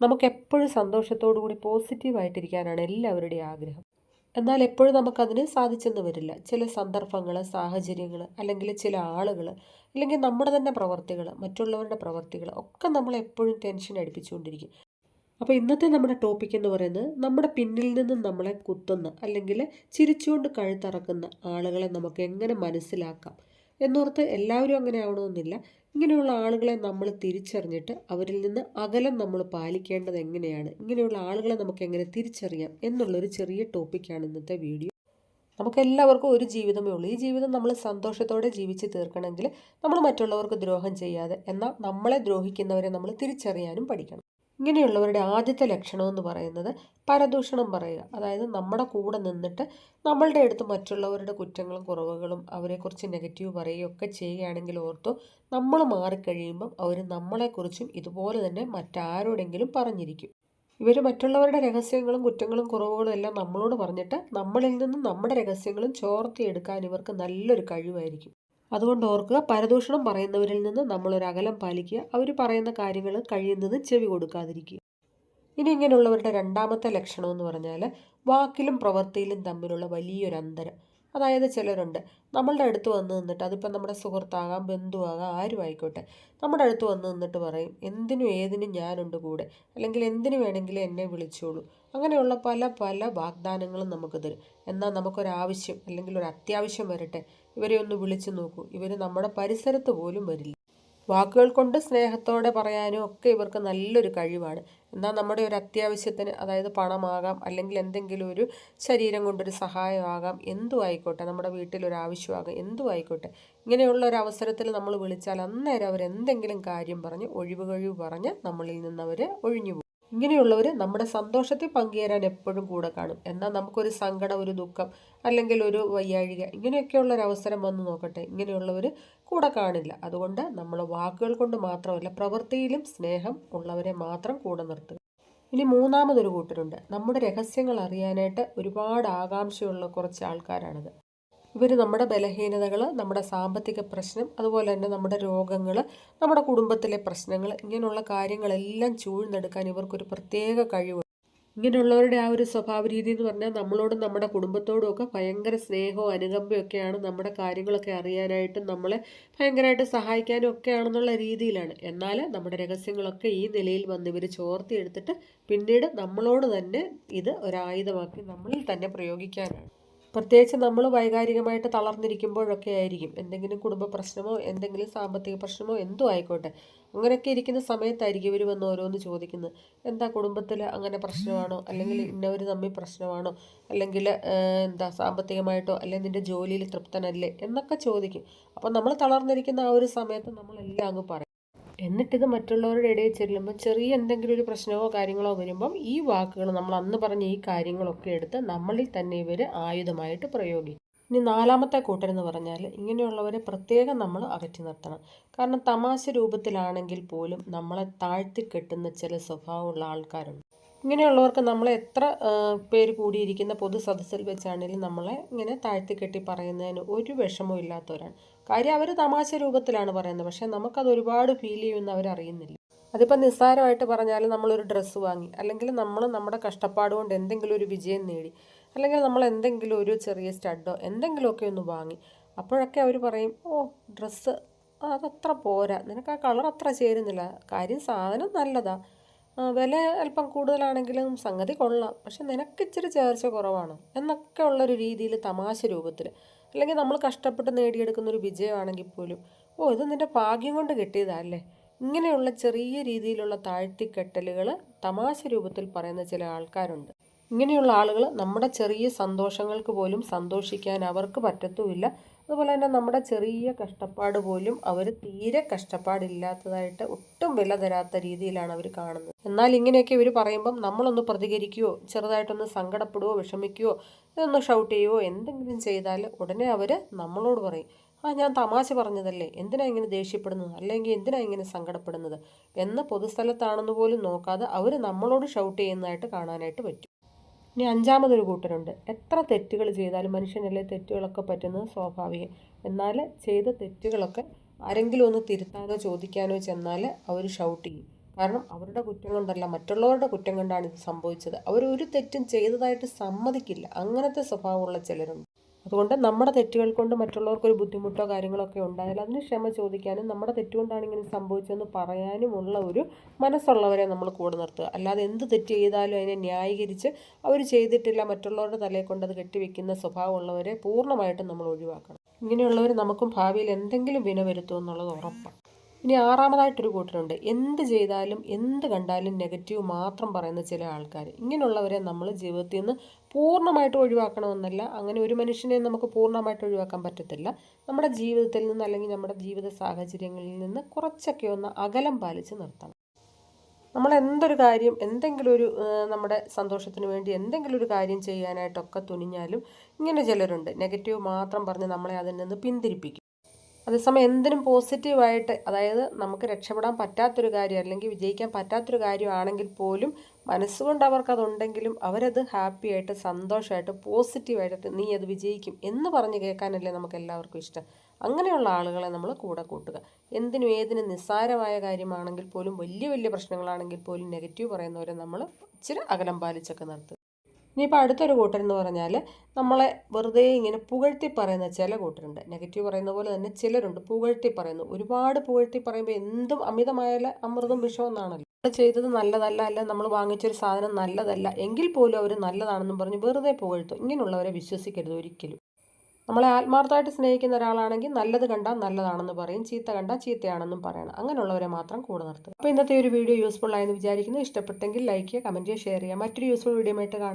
നമുക്ക് എപ്പോഴും സന്തോഷത്തോടു കൂടി പോസിറ്റീവായിട്ടിരിക്കാനാണ് എല്ലാവരുടെയും ആഗ്രഹം. എന്നാൽ എപ്പോഴും നമുക്കതിന് സാധിച്ചെന്ന് വരില്ല. ചില സന്ദർഭങ്ങൾ സാഹചര്യങ്ങൾ അല്ലെങ്കിൽ ചില ആളുകൾ അല്ലെങ്കിൽ നമ്മുടെ തന്നെ പ്രവർത്തികൾ മറ്റുള്ളവരുടെ പ്രവർത്തികൾ ഒക്കെ നമ്മളെ എപ്പോഴും ടെൻഷൻ അടിപ്പിച്ചുകൊണ്ടിരിക്കും. അപ്പോൾ ഇന്നത്തെ നമ്മുടെ ടോപ്പിക് എന്ന് പറയുന്നത് നമ്മുടെ പിന്നിൽ നിന്ന് നമ്മളെ കുത്തുന്ന അല്ലെങ്കിൽ ചിരിച്ചുകൊണ്ട് കഴുത്തറക്കുന്ന ആളുകളെ നമുക്ക് എങ്ങനെ മനസ്സിലാക്കാം? എന്നോർത്ത് എല്ലാവരും അങ്ങനെ ആവണമെന്നില്ല. ഇങ്ങനെയുള്ള ആളുകളെ നമ്മൾ തിരിച്ചറിഞ്ഞിട്ട് അവരിൽ നിന്ന് അകലം നമ്മൾ പാലിക്കേണ്ടത് എങ്ങനെയാണ്? ഇങ്ങനെയുള്ള ആളുകളെ നമുക്ക് എങ്ങനെ തിരിച്ചറിയാം? എന്നുള്ളൊരു ചെറിയ ടോപ്പിക്കാണ് ഇന്നത്തെ വീഡിയോ നമുക്കെല്ലാവർക്കും ഒരു ജീവിതമേ ഉള്ളൂ. ഈ ജീവിതം നമ്മൾ സന്തോഷത്തോടെ ജീവിച്ച് തീർക്കണമെങ്കിൽ നമ്മൾ മറ്റുള്ളവർക്ക് ദ്രോഹം ചെയ്യാതെ എന്നാൽ നമ്മളെ ദ്രോഹിക്കുന്നവരെ നമ്മൾ തിരിച്ചറിയാനും പഠിക്കണം. ഇങ്ങനെയുള്ളവരുടെ ആദ്യത്തെ ലക്ഷണം എന്ന് പറയുന്നത് പരദൂഷണം പറയുക. അതായത് നമ്മുടെ കൂടെ നിന്നിട്ട് നമ്മളുടെ അടുത്ത് മറ്റുള്ളവരുടെ കുറ്റങ്ങളും കുറവുകളും അവരെക്കുറിച്ച് നെഗറ്റീവ് പറയുകയൊക്കെ ചെയ്യുകയാണെങ്കിൽ ഓർത്തു നമ്മൾ മാറിക്കഴിയുമ്പം അവർ നമ്മളെക്കുറിച്ചും ഇതുപോലെ തന്നെ മറ്റാരോടെങ്കിലും പറഞ്ഞിരിക്കും. ഇവർ മറ്റുള്ളവരുടെ രഹസ്യങ്ങളും കുറ്റങ്ങളും കുറവുകളും എല്ലാം നമ്മളോട് പറഞ്ഞിട്ട് നമ്മളിൽ നിന്നും നമ്മുടെ രഹസ്യങ്ങളും ചോർത്തിയെടുക്കാൻ ഇവർക്ക് നല്ലൊരു കഴിവായിരിക്കും. അതുകൊണ്ട് ഓർക്കുക പരദൂഷണം പറയുന്നവരിൽ നിന്ന് നമ്മളൊരു അകലം പാലിക്കുക അവർ പറയുന്ന കാര്യങ്ങൾ കഴിയുന്നത് ചെവി കൊടുക്കാതിരിക്കുക. ഇനി ഇങ്ങനെയുള്ളവരുടെ രണ്ടാമത്തെ ലക്ഷണം എന്ന് പറഞ്ഞാൽ വാക്കിലും പ്രവൃത്തിയിലും തമ്മിലുള്ള വലിയൊരു അന്തരം. അതായത് ചിലരുണ്ട് നമ്മളുടെ അടുത്ത് വന്ന് നിന്നിട്ട് അതിപ്പോൾ നമ്മുടെ സുഹൃത്താകാം ബന്ധുവാകാം ആരും ആയിക്കോട്ടെ നമ്മുടെ അടുത്ത് വന്ന് നിന്നിട്ട് പറയും എന്തിനും ഏതിനും ഞാനുണ്ട് കൂടെ അല്ലെങ്കിൽ എന്തിനു വേണമെങ്കിലും എന്നെ വിളിച്ചോളൂ. അങ്ങനെയുള്ള പല പല വാഗ്ദാനങ്ങളും നമുക്ക് തരും. എന്നാൽ നമുക്കൊരാവശ്യം അല്ലെങ്കിൽ ഒരു അത്യാവശ്യം വരട്ടെ ഇവരെ ഒന്ന് വിളിച്ചു നോക്കൂ. ഇവർ നമ്മുടെ പരിസരത്ത് പോലും വരില്ല. വാക്കുകൾ കൊണ്ട് സ്നേഹത്തോടെ പറയാനും ഒക്കെ ഇവർക്ക് നല്ലൊരു കഴിവാണ്. എന്നാൽ നമ്മുടെ ഒരു അത്യാവശ്യത്തിന് അതായത് പണമാകാം അല്ലെങ്കിൽ എന്തെങ്കിലും ഒരു ശരീരം കൊണ്ടൊരു സഹായമാകാം എന്തു ആയിക്കോട്ടെ നമ്മുടെ വീട്ടിലൊരു ആവശ്യമാകാം എന്തു ആയിക്കോട്ടെ ഇങ്ങനെയുള്ള ഒരു അവസരത്തിൽ നമ്മൾ വിളിച്ചാൽ അന്നേരം അവർ എന്തെങ്കിലും കാര്യം പറഞ്ഞ് ഒഴിവ് കഴിവ് പറഞ്ഞ് നമ്മളിൽ നിന്ന് അവർ ഒഴിഞ്ഞു ഇങ്ങനെയുള്ളവർ നമ്മുടെ സന്തോഷത്തെ പങ്കുചേരാൻ എപ്പോഴും കൂടെ കാണും. എന്നാൽ നമുക്കൊരു സങ്കടം ഒരു ദുഃഖം അല്ലെങ്കിൽ ഒരു വയ്യാഴിക ഇങ്ങനെയൊക്കെയുള്ള ഒരു അവസരം വന്ന് നോക്കട്ടെ. ഇങ്ങനെയുള്ളവർ കൂടെ കാണില്ല. അതുകൊണ്ട് നമ്മൾ വാക്കുകൾ കൊണ്ട് മാത്രമല്ല പ്രവൃത്തിയിലും സ്നേഹം ഉള്ളവരെ മാത്രം കൂടെ നിർത്തുക. ഇനി മൂന്നാമതൊരു കൂട്ടരുണ്ട്. നമ്മുടെ രഹസ്യങ്ങൾ അറിയാനായിട്ട് ഒരുപാട് ആകാംക്ഷയുള്ള കുറച്ച് ആൾക്കാരാണിത്. ഇവർ നമ്മുടെ ബലഹീനതകൾ നമ്മുടെ സാമ്പത്തിക പ്രശ്നം അതുപോലെ തന്നെ നമ്മുടെ രോഗങ്ങൾ നമ്മുടെ കുടുംബത്തിലെ പ്രശ്നങ്ങൾ ഇങ്ങനെയുള്ള കാര്യങ്ങളെല്ലാം ചൂഴ്ന്നെടുക്കാൻ ഇവർക്കൊരു പ്രത്യേക കഴിവ് ഇങ്ങനെയുള്ളവരുടെ ആ ഒരു സ്വഭാവ രീതി എന്ന് പറഞ്ഞാൽ നമ്മളോടും നമ്മുടെ കുടുംബത്തോടും ഒക്കെ ഭയങ്കര സ്നേഹവും അനുകമ്പയും ഒക്കെയാണ് നമ്മുടെ കാര്യങ്ങളൊക്കെ അറിയാനായിട്ടും നമ്മളെ ഭയങ്കരമായിട്ട് സഹായിക്കാനും ഒക്കെ ആണെന്നുള്ള രീതിയിലാണ്. എന്നാൽ നമ്മുടെ രഹസ്യങ്ങളൊക്കെ ഈ നിലയിൽ വന്ന് ഇവർ ചോർത്തിയെടുത്തിട്ട് പിന്നീട് നമ്മളോട് തന്നെ ഇത് ഒരായുധമാക്കി നമ്മളിൽ തന്നെ പ്രയോഗിക്കാനാണ്. പ്രത്യേകിച്ച് നമ്മൾ വൈകാരികമായിട്ട് തളർന്നിരിക്കുമ്പോഴൊക്കെ ആയിരിക്കും. എന്തെങ്കിലും കുടുംബ പ്രശ്നമോ എന്തെങ്കിലും സാമ്പത്തിക പ്രശ്നമോ എന്തോ ആയിക്കോട്ടെ. അങ്ങനെയൊക്കെ ഇരിക്കുന്ന സമയത്തായിരിക്കും ഇവർ വന്ന് ഓരോന്ന് ചോദിക്കുന്നത്. എന്താ കുടുംബത്തിൽ അങ്ങനെ പ്രശ്നമാണോ? അല്ലെങ്കിൽ ഇന്നവർ തമ്മിൽ പ്രശ്നമാണോ? അല്ലെങ്കിൽ എന്താ സാമ്പത്തികമായിട്ടോ അല്ലെങ്കിൽ നിന്റെ ജോലിയിൽ തൃപ്തനല്ലേ? എന്നൊക്കെ ചോദിക്കും. അപ്പോൾ നമ്മൾ തളർന്നിരിക്കുന്ന ആ ഒരു സമയത്ത് നമ്മളെല്ലാം അങ്ങ് പറയും. എന്നിട്ടിത് മറ്റുള്ളവരുടെ ഇടയിൽ ചെല്ലുമ്പോൾ ചെറിയ എന്തെങ്കിലും ഒരു പ്രശ്നമോ കാര്യങ്ങളോ വരുമ്പം ഈ വാക്കുകൾ നമ്മൾ അന്ന് പറഞ്ഞ ഈ കാര്യങ്ങളൊക്കെ എടുത്ത് നമ്മളിൽ തന്നെ ഇവർ ആയുധമായിട്ട് പ്രയോഗിക്കും. ഇനി നാലാമത്തെ കൂട്ടരെന്ന് പറഞ്ഞാൽ ഇങ്ങനെയുള്ളവരെ പ്രത്യേകം നമ്മൾ അകറ്റി നിർത്തണം. കാരണം തമാശ രൂപത്തിലാണെങ്കിൽ പോലും നമ്മളെ താഴ്ത്തി കെട്ടുന്ന ചില സ്വഭാവമുള്ള ആൾക്കാരുണ്ട്. ഇങ്ങനെയുള്ളവർക്ക് നമ്മൾ എത്ര പേര് കൂടിയിരിക്കുന്ന പൊതു സദസ്സിൽ വെച്ചാണെങ്കിലും നമ്മളെ ഇങ്ങനെ താഴ്ത്തി കെട്ടി പറയുന്നതിന് ഒരു വിഷമവും ഇല്ലാത്തവരാണ്. കാര്യം അവർ തമാശ രൂപത്തിലാണ് പറയുന്നത്. പക്ഷേ നമുക്കത് ഒരുപാട് ഫീൽ ചെയ്യുമെന്ന് അവരറിയുന്നില്ല. അതിപ്പോൾ നിസ്സാരമായിട്ട് പറഞ്ഞാൽ നമ്മളൊരു ഡ്രസ്സ് വാങ്ങി. അല്ലെങ്കിൽ നമ്മൾ നമ്മുടെ കഷ്ടപ്പാട് കൊണ്ട് എന്തെങ്കിലും ഒരു വിജയം നേടി. അല്ലെങ്കിൽ നമ്മൾ എന്തെങ്കിലും ഒരു ചെറിയ സ്റ്റഡോ എന്തെങ്കിലുമൊക്കെ ഒന്ന് വാങ്ങി. അപ്പോഴൊക്കെ അവർ പറയും ഓ ഡ്രസ്സ് അതത്ര പോരാ. നിനക്ക് ആ കളർ അത്ര ചേരുന്നില്ല. കാര്യം സാധനം നല്ലതാണ് വില അല്പം കൂടുതലാണെങ്കിലും സംഗതി കൊള്ളാം. പക്ഷെ നിനക്ക് ഇച്ചിരി ചേർച്ച കുറവാണ്. എന്നൊക്കെ ഉള്ളൊരു രീതിയിൽ തമാശ രൂപത്തിൽ അല്ലെങ്കിൽ നമ്മൾ കഷ്ടപ്പെട്ട് നേടിയെടുക്കുന്ന ഒരു വിജയമാണെങ്കിൽ പോലും ഓ ഇത് നിന്റെ ഭാഗ്യം കൊണ്ട് കിട്ടിയതല്ലേ ഇങ്ങനെയുള്ള ചെറിയ രീതിയിലുള്ള താഴ്ത്തിക്കെട്ടലുകൾ തമാശ രൂപത്തിൽ പറയുന്ന ചില ആൾക്കാരുണ്ട്. ഇങ്ങനെയുള്ള ആളുകൾ നമ്മുടെ ചെറിയ സന്തോഷങ്ങൾക്ക് പോലും സന്തോഷിക്കാൻ അവർക്ക് പറ്റത്തുമില്ല. അതുപോലെ തന്നെ നമ്മുടെ ചെറിയ കഷ്ടപ്പാട് പോലും അവർ തീരെ കഷ്ടപ്പാടില്ലാത്തതായിട്ട് ഒട്ടും വില തരാത്ത രീതിയിലാണ് അവർ കാണുന്നത്. എന്നാൽ ഇങ്ങനെയൊക്കെ ഇവർ പറയുമ്പം നമ്മളൊന്ന് പ്രതികരിക്കുകയോ ചെറുതായിട്ടൊന്ന് സങ്കടപ്പെടുകയോ വിഷമിക്കുകയോ ഒന്ന് ഷൗട്ട് ചെയ്യുകയോ എന്തെങ്കിലും ചെയ്താൽ ഉടനെ അവർ നമ്മളോട് പറയും ആ ഞാൻ തമാശ പറഞ്ഞതല്ലേ എന്തിനാ ഇങ്ങനെ ദേഷ്യപ്പെടുന്നത്? അല്ലെങ്കിൽ എന്തിനാ ഇങ്ങനെ സങ്കടപ്പെടുന്നത്? എന്ന് പൊതുസ്ഥലത്താണെന്ന് പോലും നോക്കാതെ അവർ നമ്മളോട് ഷൗട്ട് ചെയ്യുന്നതായിട്ട് കാണാനായിട്ട് പറ്റും. ഇനി അഞ്ചാമതൊരു കൂട്ടരുണ്ട്. എത്ര തെറ്റുകൾ ചെയ്താലും മനുഷ്യനല്ലേ തെറ്റുകളൊക്കെ പറ്റുന്നത് സ്വാഭാവികം. എന്നാൽ ചെയ്ത തെറ്റുകളൊക്കെ ആരെങ്കിലും ഒന്ന് തിരുത്താനോ ചോദിക്കാനോ ചെന്നാൽ അവർ ഷൗട്ട് ചെയ്യും. കാരണം അവരുടെ കുറ്റം കൊണ്ടല്ല മറ്റുള്ളവരുടെ കുറ്റം കൊണ്ടാണ് ഇത് സംഭവിച്ചത്. അവർ ഒരു തെറ്റും ചെയ്തതായിട്ട് സമ്മതിക്കില്ല. അങ്ങനത്തെ സ്വഭാവമുള്ള ചിലരുണ്ട്. അതുകൊണ്ട് നമ്മുടെ തെറ്റുകൾ കൊണ്ട് മറ്റുള്ളവർക്കൊരു ബുദ്ധിമുട്ടോ കാര്യങ്ങളൊക്കെ ഉണ്ടായാൽ അതിന് ക്ഷമ ചോദിക്കാനും നമ്മുടെ തെറ്റുകൊണ്ടാണ് ഇങ്ങനെ സംഭവിച്ചതെന്ന് പറയാനുമുള്ള ഒരു മനസ്സുള്ളവരെ നമ്മൾ കൂടെ നിർത്തുക. അല്ലാതെ എന്ത് തെറ്റ് ചെയ്താലും അതിനെ ന്യായീകരിച്ച് അവർ ചെയ്തിട്ടില്ല മറ്റുള്ളവരുടെ തലയെ കൊണ്ട് അത് കെട്ടിവെക്കുന്ന സ്വഭാവമുള്ളവരെ പൂർണമായിട്ടും നമ്മൾ ഒഴിവാക്കണം. ഇങ്ങനെയുള്ളവർ നമുക്കും ഭാവിയിൽ എന്തെങ്കിലും വിന വരുത്തുമെന്നുള്ളത് ഉറപ്പാണ്. ഇനി ആറാമതായിട്ടൊരു കൂട്ടരുണ്ട്. എന്ത് ചെയ്താലും എന്ത് കണ്ടാലും നെഗറ്റീവ് മാത്രം പറയുന്ന ചില ആൾക്കാർ ഇങ്ങനെയുള്ളവരെ നമ്മൾ ജീവിതത്തിൽ നിന്ന് പൂർണമായിട്ട് ഒഴിവാക്കണമെന്നല്ല അങ്ങനെ ഒരു മനുഷ്യനെ നമുക്ക് പൂർണമായിട്ട് ഒഴിവാക്കാൻ പറ്റത്തില്ല. നമ്മുടെ ജീവിതത്തിൽ നിന്ന് അല്ലെങ്കിൽ നമ്മുടെ ജീവിത സാഹചര്യങ്ങളിൽ നിന്ന് കുറച്ചൊക്കെ ഒന്ന് അകലം പാലിച്ച് നിർത്തണം. നമ്മൾ എന്തൊരു കാര്യം എന്തെങ്കിലും ഒരു നമ്മുടെ സന്തോഷത്തിന് വേണ്ടി എന്തെങ്കിലും ഒരു കാര്യം ചെയ്യാനായിട്ടൊക്കെ തുനിഞ്ഞാലും ഇങ്ങനെ ചിലരുണ്ട്. നെഗറ്റീവ് മാത്രം പറഞ്ഞ് നമ്മളെ അതിൽ നിന്ന് പിന്തിരിപ്പിക്കും. അതേസമയം എന്തിനും പോസിറ്റീവായിട്ട് അതായത് നമുക്ക് രക്ഷപ്പെടാൻ പറ്റാത്തൊരു കാര്യം അല്ലെങ്കിൽ വിജയിക്കാൻ പറ്റാത്തൊരു കാര്യമാണെങ്കിൽ പോലും മനസ്സുകൊണ്ട് അവർക്കതുണ്ടെങ്കിലും അവരത് ഹാപ്പി ആയിട്ട് സന്തോഷമായിട്ട് പോസിറ്റീവായിട്ട് നീ അത് വിജയിക്കും എന്ന് പറഞ്ഞ് കേൾക്കാനല്ലേ നമുക്ക് എല്ലാവർക്കും ഇഷ്ടം. അങ്ങനെയുള്ള ആളുകളെ നമ്മൾ കൂടെ കൂട്ടുക. എന്തിനും ഏതിനും നിസ്സാരമായ കാര്യമാണെങ്കിൽ പോലും വലിയ വലിയ പ്രശ്നങ്ങളാണെങ്കിൽ പോലും നെഗറ്റീവ് പറയുന്നവരെ നമ്മൾ ഇച്ചിരി അകലം പാലിച്ചൊക്കെ നിർത്തുക ഇനിയിപ്പോൾ അടുത്തൊരു കൂട്ടരെന്ന് പറഞ്ഞാൽ നമ്മളെ വെറുതെ ഇങ്ങനെ പുകഴ്ത്തി പറയുന്ന ചില കൂട്ടരുണ്ട്. നെഗറ്റീവ് പറയുന്ന പോലെ തന്നെ ചിലരുണ്ട്. പുകഴ്ത്തി പറയുന്നു. ഒരുപാട് പുകഴ്ത്തി പറയുമ്പോൾ എന്തും അമിതമായാൽ അമൃതും വിഷവും എന്നാണല്ലോ. നമ്മൾ ചെയ്തത് നല്ലതല്ല അല്ല നമ്മൾ വാങ്ങിച്ചൊരു സാധനം നല്ലതല്ല എങ്കിൽ പോലും അവർ നല്ലതാണെന്നും പറഞ്ഞ് വെറുതെ പുകഴ്ത്തും. ഇങ്ങനെയുള്ളവരെ വിശ്വസിക്കരുത് ഒരിക്കലും. നമ്മളെ ആത്മാർത്ഥമായിട്ട് സ്നേഹിക്കുന്ന ഒരാളാണെങ്കിൽ നല്ലത് കണ്ടാൽ നല്ലതാണെന്ന് പറയും. ചീത്ത കണ്ടാൽ ചീത്തയാണെന്നും പറയണം. അങ്ങനെയുള്ളവരെ മാത്രം കൂടെ നിർത്തുക. അപ്പോൾ ഇന്നത്തെ ഒരു വീഡിയോ യൂസ്ഫുൾ ആയെന്ന് വിചാരിക്കുന്നു. ഇഷ്ടപ്പെട്ടെങ്കിൽ ലൈക്ക് ചെയ്യുക കമന്റ് ചെയ്യുക ഷെയർ ചെയ്യുക. മറ്റൊരു യൂസ്ഫുൾ വീഡിയോ ആയിട്ട് കാണാം.